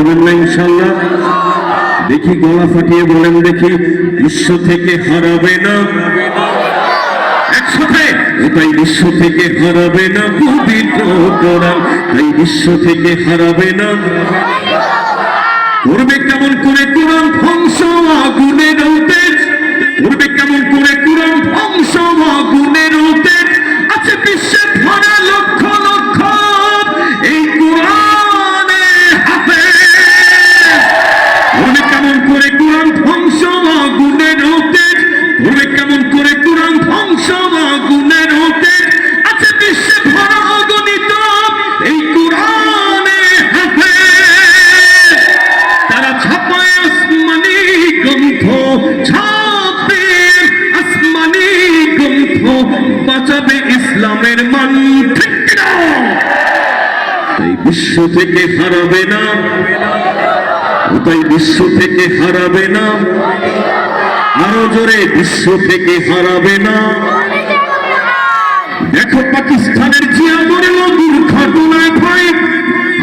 পারবেন না ইনশাল্লাহ দেখি গলা ফাটিয়ে বলেন দেখি, বিশ্ব থেকে হারাবে না। তাই বিশ্ব থেকে হারাবে না পবিত্র কোরআন তাই বিশ্ব থেকে হারাবে না। করবে কেমন করে কোরআন ধ্বংস আগুনের উঠে করবে কেমন করে কোরআন ধ্বংস আগুনের ইসলামের মান ঠিক না? তাই বিশ্ব থেকে হারাবে না। তাই বিশ্ব থেকে হারাবে না। আরও জোরে বিশ্ব থেকে হারাবে না। দেখো পাকিস্তানের জিয়া মরে দুর্ঘটনায় ভয়।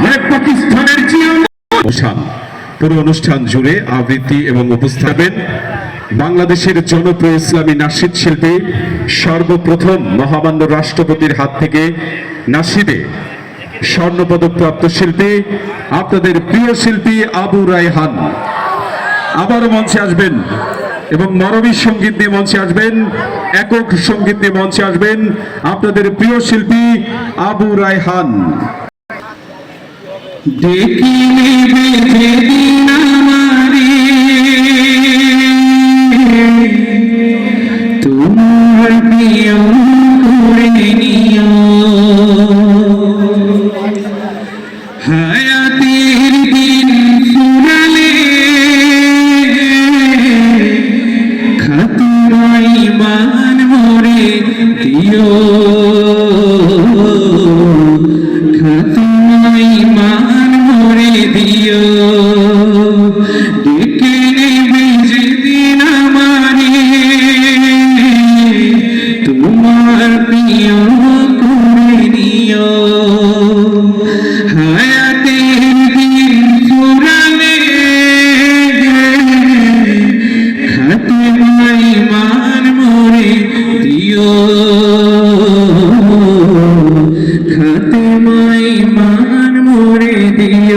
আরে পাকিস্তানের জিয়া পুরো অনুষ্ঠান জুড়ে আবৃত্তি এবং উপস্থাপন বাংলাদেশের জনপ্রিয় ইসলামী নাসিদ শিল্পী, সর্বপ্রথম মহামান্য রাষ্ট্রপতির হাত থেকে নাসিদে স্বর্ণপদক প্রাপ্ত শিল্পী, আপনাদের প্রিয় শিল্পী আবু রায়হান। আবারও মঞ্চে আসবেন এবং মরমী সংগীত নিয়ে মঞ্চে আসবেন, একক সংগীত নিয়ে মঞ্চে আসবেন আপনাদের প্রিয় শিল্পী আবু রায়হান। দেখিলে 哎呀。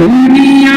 துணியா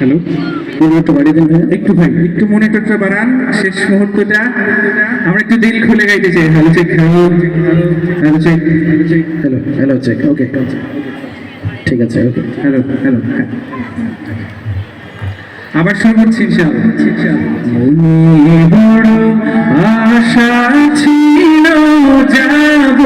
হ্যালো একটু দিন একটু ভাই, একটু মনে বাড়ান শেষ মুহূর্তটা। আমরা একটু দিল খুলে গাইতে চাই। Hello check hello hello check hello hello check okay ঠিক আছে ওকে হ্যালো হ্যালো আবার শুরু করছি মনে বড় আশা ছিল, যাব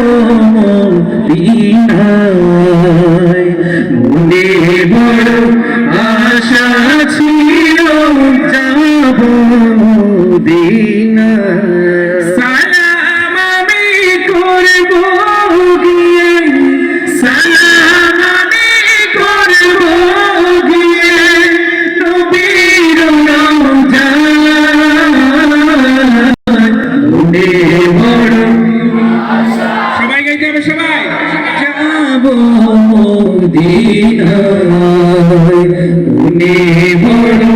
Amen.